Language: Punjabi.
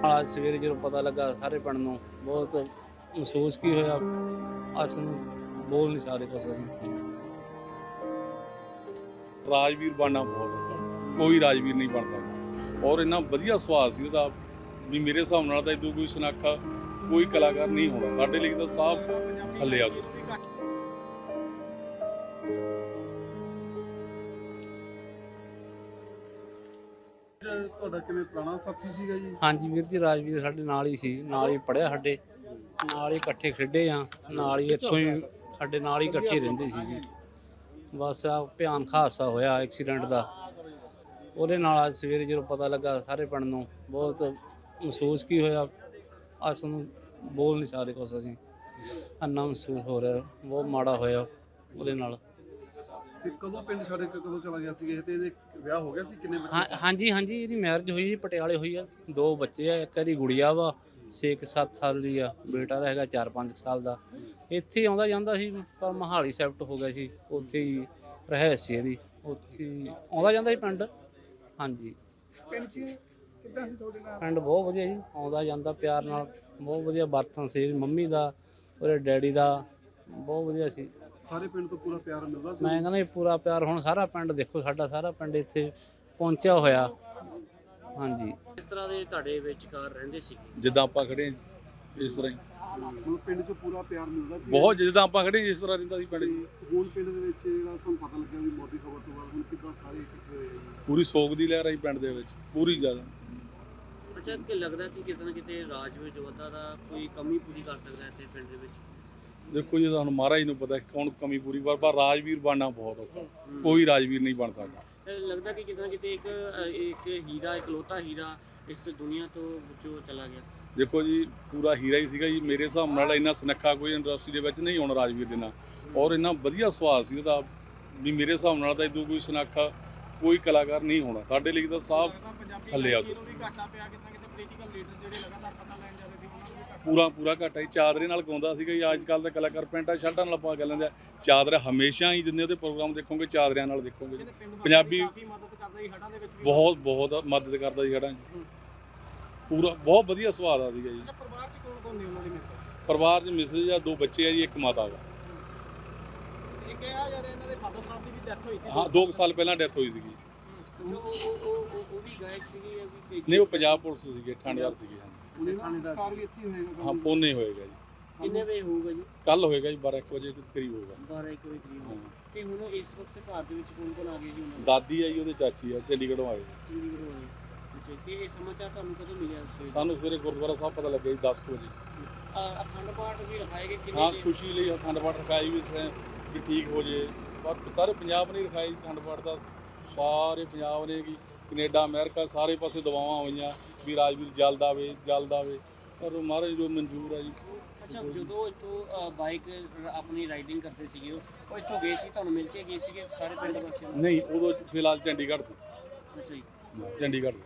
ਅੱਜ ਸਵੇਰੇ ਜਦੋਂ ਪਤਾ ਲੱਗਾ ਸਾਰੇ ਪਿੰਡ ਨੂੰ, ਬਹੁਤ ਮਹਿਸੂਸ ਕੀ ਹੋਇਆ? ਅੱਜ ਨੂੰ ਬੋਲ ਨਹੀਂ ਸਕਦੇ ਕੁਛ ਅਸੀਂ। ਰਾਜਵੀਰ ਬਣਨਾ ਬਹੁਤ ਔਖਾ। ਕੋਈ ਰਾਜਵੀਰ ਨਹੀਂ ਬਣ ਸਕਦਾ। ਔਰ ਇੰਨਾ ਵਧੀਆ ਸਵਾਦ ਸੀ ਉਹਦਾ। ਵੀ ਮੇਰੇ ਹਿਸਾਬ ਨਾਲ ਤਾਂ ਇਦੋਂ ਕੋਈ ਸੁਨਾਖਾ, ਕੋਈ ਕਲਾਕਾਰ ਨਹੀਂ ਹੋਣਾ। ਸਾਡੇ ਲਈ ਤਾਂ ਸਾਹ ਥੱਲੇ ਆ ਗਏ। ਤੁਹਾਡਾ ਕਿਵੇਂ ਪੁਰਾਣਾ ਸਾਥੀ ਸੀਗਾ ਜੀ? ਹਾਂਜੀ ਵੀਰ ਜੀ, ਰਾਜਵੀਰ ਸਾਡੇ ਨਾਲ ਹੀ ਸੀ, ਨਾਲ ਹੀ ਪੜਿਆ ਸਾਡੇ। ਨਾਲ ਹੀ ਇਕੱਠੇ ਖੇਡੇ ਆ, ਨਾਲ ਹੀ ਇੱਥੋਂ ਹੀ ਸਾਡੇ ਨਾਲ ਹੀ ਇਕੱਠੇ ਰਹਿੰਦੇ ਸੀ ਜੀ। ਬਸ ਆ ਭਿਆਨਕ ਹਾਦਸਾ ਹੋਇਆ ਐਕਸੀਡੈਂਟ ਦਾ। ਉਹਦੇ ਨਾਲ ਅੱਜ ਸਵੇਰੇ ਜਦੋਂ ਪਤਾ ਲੱਗਾ ਸਾਰੇ ਪਿੰਡ ਨੂੰ, ਬਹੁਤ ਮਹਿਸੂਸ ਕੀ ਹੋਇਆ, ਅੱਜ ਨੂੰ ਬੋਲ ਨਹੀਂ ਸਕਦੇ ਕੁਛ ਅਸੀਂ। ਅੰਨਾ ਮਹਿਸੂਸ ਹੋ ਰਿਹਾ, ਬਹੁਤ ਮਾੜਾ ਹੋਇਆ ਉਹਦੇ ਨਾਲ। ਤੇ ਕਦੋਂ ਪਿੰਡ ਛੱਡ ਕੇ ਕਦੋਂ ਚਲਾ ਗਿਆ ਸੀ ਇਹ? ਤੇ ਇਹਦੇ ਵਿਆਹ ਹੋ ਗਿਆ ਸੀ? ਕਿੰਨੇ ਬੱਚੇ ਹਾਂ- ਹਾਂਜੀ ਹਾਂਜੀ ਇਹਦੀ ਮੈਰਿਜ ਹੋਈ ਸੀ ਪਟਿਆਲੇ ਹੋਈ ਆ। ਦੋ ਬੱਚੇ ਆ ਇੱਕ ਇਹਦੀ ਗੁੜੀਆ ਵਾ 6-7 ਸਾਲ ਦੀ ਆ। ਬੇਟਾ ਦਾ ਹੈਗਾ 4-5 ਸਾਲ ਦਾ। ਇੱਥੇ ਆਉਂਦਾ ਜਾਂਦਾ ਸੀ ਪਰ ਮਹਾਲੀ ਸ਼ਿਫਟ ਹੋ ਗਿਆ ਸੀ। ਉੱਥੇ ਹੀ ਰਹਿ ਸੀ ਇਹਦੀ। ਉੱਥੇ ਆਉਂਦਾ ਜਾਂਦਾ ਸੀ ਪਿੰਡ। ਹਾਂਜੀ। ਪਿੰਡ ਬਹੁਤ ਵਧੀਆ ਜੀ ਆਉਂਦਾ ਜਾਂਦਾ ਪਿਆਰ ਨਾਲ। ਬਹੁਤ ਵਧੀਆ ਬਰਤਨ ਸੀ ਮੰਮੀ ਦਾ ਉਹਦੇ ਡੈਡੀ ਦਾ। ਬਹੁਤ ਵਧੀਆ ਸੀ। ਸਾਰੇ ਪਿੰਡ ਤੋਂ ਪੂਰਾ ਪਿਆਰ ਮਿਲਦਾ ਸੀ? ਮੈਂ ਕਹਿੰਦਾ ਇਹ ਪੂਰਾ ਪਿਆਰ ਹੁਣ ਸਾਰਾ ਪਿੰਡ ਦੇਖੋ ਸਾਡਾ ਸਾਰਾ ਪਿੰਡ ਇੱਥੇ ਪਹੁੰਚਿਆ ਹੋਇਆ। ਹਾਂਜੀ। ਇਸ ਤਰ੍ਹਾਂ ਦੇ ਤੁਹਾਡੇ ਵਿਚਕਾਰ ਰਹਿੰਦੇ ਸੀ? ਜਿੱਦਾਂ ਆਪਾਂ ਖੜੇ ਹਾਂ, ਇਸ ਤਰ੍ਹਾਂ ਹੀ। ਮਤਲਬ ਪਿੰਡ 'ਚ ਪੂਰਾ ਪਿਆਰ ਮਿਲਦਾ ਸੀ? ਬਹੁਤ ਜਿੱਦਾਂ ਆਪਾਂ ਖੜੇ ਇਸ ਤਰ੍ਹਾਂ ਰਹਿੰਦਾ ਸੀ ਪਿੰਡ 'ਚ। ਤੇ ਹੁਣ ਪਿੰਡ ਦੇ ਵਿੱਚ ਜਿਹੜਾ ਤੁਹਾਨੂੰ ਪਤਾ ਲੱਗਿਆ ਵੀ ਮੋਦੀ ਖਬਰ ਤੋਂ ਬਾਅਦ ਹੁਣ ਕਿੱਦਾਂ ਸਾਰੇ ਇਕੱਠੇ ਹੋਏ ਜੀ? ਪੂਰੀ ਸੋਗ ਦੀ ਲਹਿਰ ਆਈ ਪਿੰਡ ਦੇ ਵਿੱਚ ਪੂਰੀ ਜ਼ਿਆਦਾ। ਅੱਛਾ ਕਿ ਲੱਗਦਾ ਕਿ ਕਿਤੇ ਨਾ ਕਿਤੇ ਰਾਜਵੀਰ ਜੋਧਾ ਦਾ ਕੋਈ ਕਮੀ ਪੂਰੀ ਕਰ ਸਕਦਾ ਹੈ ਇੱਥੇ ਪਿੰਡ ਦੇ ਵਿੱਚ? ਦੇਖੋ ਜੀ ਤੁਹਾਨੂੰ ਮਹਾਰਾਜ ਨੂੰ ਪਤਾ ਕੌਣ ਕਮੀ ਪੂਰੀ ਕਰ ਪਰ ਰਾਜਵੀਰ ਬਣਨਾ ਬਹੁਤ ਔਖਾ। ਕੋਈ ਰਾਜਵੀਰ ਨਹੀਂ ਬਣ ਸਕਦਾ। ਲੱਗਦਾ ਕਿ ਨਾ ਕਿਤੇ ਇੱਕ ਇੱਕ ਹੀਰਾ ਇਕਲੌਤਾ ਹੀਰਾ ਇਸ ਦੁਨੀਆ ਤੋਂ ਵਿੱਚੋਂ ਚਲਾ ਗਿਆ। ਦੇਖੋ ਜੀ ਪੂਰਾ ਹੀਰਾ ਹੀ ਸੀਗਾ ਜੀ। ਮੇਰੇ ਹਿਸਾਬ ਨਾਲ ਇੰਨਾ ਸੁਨੱਖਾ ਕੋਈ ਇੰਡਸਟਰੀ ਦੇ ਵਿੱਚ ਨਹੀਂ ਹੋਣਾ ਰਾਜਵੀਰ ਦੇ ਨਾਲ। ਔਰ ਇੰਨਾ ਵਧੀਆ ਸੁਭਾਅ ਸੀ ਉਹਦਾ ਵੀ ਮੇਰੇ ਹਿਸਾਬ ਨਾਲ ਤਾਂ ਇਦੋਂ ਕੋਈ ਸੁਨੱਖਾ ਕੋਈ ਕਲਾਕਾਰ ਨਹੀਂ ਹੋਣਾ। ਸਾਡੇ ਲਈ ਤਾਂ ਸਾਹ ਥੱਲੇ ਆ ਪੂਰਾ ਪੂਰਾ ਘਾਟਾ ਹੀ ਚਾਦਰੇ ਨਾਲ ਗਾਉਂਦਾ ਸੀਗਾ ਜੀ। ਅੱਜ ਕੱਲ ਦਾ ਕਲਾਕਾਰ ਪੈਂਟਾਂ ਸ਼ਰਟਾਂ ਨਾਲ ਪਾ ਕੇ ਲੈਂਦੇ ਆ ਚਾਦਰਾ ਹਮੇਸ਼ਾ ਹੀ ਜਿੰਨੇ ਉਹਦੇ ਪ੍ਰੋਗਰਾਮ ਦੇਖੋਗੇ ਚਾਦਰਿਆਂ ਨਾਲ ਦੇਖੋਗੇ ਜੀ। ਪੰਜਾਬੀ ਬਹੁਤ ਬਹੁਤ ਮਦਦ ਕਰਦਾ ਜੀ ਹੜਾਂ 'ਚ। ਪੂਰਾ ਬਹੁਤ ਵਧੀਆ ਸਵਾਦ ਆ ਸੀਗਾ ਜੀ। ਪਰਿਵਾਰ 'ਚ ਕੌਣ ਕੌਣ ਨੇ ਉਹਨਾਂ ਦੇ ਪਰਿਵਾਰ 'ਚ ਮਿਸਿਸ ਆ ਦੋ ਬੱਚੇ ਆ ਜੀ ਇੱਕ ਮਾਤਾ ਦਾ ਇਹ ਕਿਹਾ ਜਾ ਰਿਹਾ ਇਹਨਾਂ ਦੇ ਫਾਦਰ ਸਾਹਿਬ ਦੀ ਵੀ ਡੈਥ ਹੋਈ ਸੀ। ਹਾਂ 2 ਸਾਲ ਪਹਿਲਾਂ ਡੈਥ ਹੋਈ ਸੀਗੀ। ਜੋ ਉਹ ਉਹ ਉਹ- ਉਹ ਉਹ ਵੀ ਗਾਇਕ ਸੀਗੀ ਜਾਂ ਵੀ ਕੋਈ- ਨਹੀਂ ਉਹ ਪੰਜਾਬ ਪੁਲਿਸ ਸੀਗੇ ਥਾਣੇਦਾਰ ਸੀਗੇ ਹਾਂ ਉਹਨਾਂ ਦਾ ਸੰਸਕਾਰ ਵੀ ਇੱਥੇ ਹੀ ਹੋਏਗਾ ਹਾਂ ਪੋਨੇ ਹੋਏਗਾ ਜੀ। ਕਿੰਨੇ ਵਜੇ ਹੋਊਗਾ ਜੀ? ਕੱਲ ਹੋਏਗਾ ਜੀ 12 1 ਵਜੇ ਦੇ ਕਰੀਬ ਹੋਏਗਾ। 12 ਇੱਕ ਵਜੇ ਕਰੀਬ ਤੇ ਹੁਣ ਇਸ ਵਕਤ ਘਰ ਦੇ ਵਿੱਚ ਕੌਣ ਕੌਣ ਆ ਗਿਆ ਜੀ ਉਹਨਾਂ ਦੇ? ਦਾਦੀ ਆ ਜੀ ਉਹਦੇ ਚਾਚੀ ਆ ਚੰਡੀਗੜ੍ਹੋਂ ਆਏ। ਚੰਡੀਗੜ੍ਹ ਵਾਲੇ ਅੱਛਾ ਤੇ ਇਹ ਸਮਾਚਾਰ ਤੁਹਾਨੂੰ ਕਦੋਂ ਮਿਲਿਆ ਸਵੇਰੇ? ਸਾਨੂੰ ਸਵੇਰੇ ਗੁਰਦੁਆਰਾ ਸਾਹਿਬ ਪਤਾ ਲੱਗਿਆ ਜੀ 10 ਕੁ ਵਜੇ। ਅ, ਅਖੰਡ ਪਾਠ ਵੀ ਰਖਾਏ ਗਏ ਕਿੰਨੇ ਹਾਂ ਦੇ- ਖੁਸ਼ੀ ਲਈ ਅਖੰਡ ਪਾਠ ਰਖਾਈ ਵੀ ਸੀ ਕਿ ਠੀਕ ਹੋ ਜੇ। ਪਰ ਸਾਰੇ ਪੰਜਾਬ ਨੇ ਰਖਾਈ ਅਖੰਡ ਪਾਠ ਦਾ ਸਾਰੇ ਪੰਜਾਬ ਨੇ ਕੀ ਕੈਨੇਡਾ ਅਮਰੀਕਾ ਸਾਰੇ ਪਾਸੇ ਦਵਾਵਾਂ ਹੋਈਆਂ ਵੀ ਰਾਜਵੀਰ ਜਲਦ ਆਵੇ ਜਲਦ ਆਵੇ ਪਰ ਮਹਾਰਾਜ ਜੋ ਮਨਜ਼ੂਰ ਆ ਜੀ ਅੱਛਾ ਜਦੋਂ ਇੱਥੋਂ ਬਾਈਕ ਆਪਣੀ ਰਾਈਡਿੰਗ ਕਰਦੇ ਸੀਗੇ ਉਹ ਇੱਥੋਂ ਗਏ ਸੀ ਤੁਹਾਨੂੰ ਮਿਲ ਕੇ ਗਏ ਸੀਗੇ ਸਾਰੇ ਪਿੰਡ ਵਾਸੀਆਂ ਨੂੰ ਨਹੀਂ ਉਦੋਂ ਫਿਲਹਾਲ ਚੰਡੀਗੜ੍ਹ ਸੀ ਅੱਛਾ ਜੀ। ਚੰਡੀਗੜ੍ਹ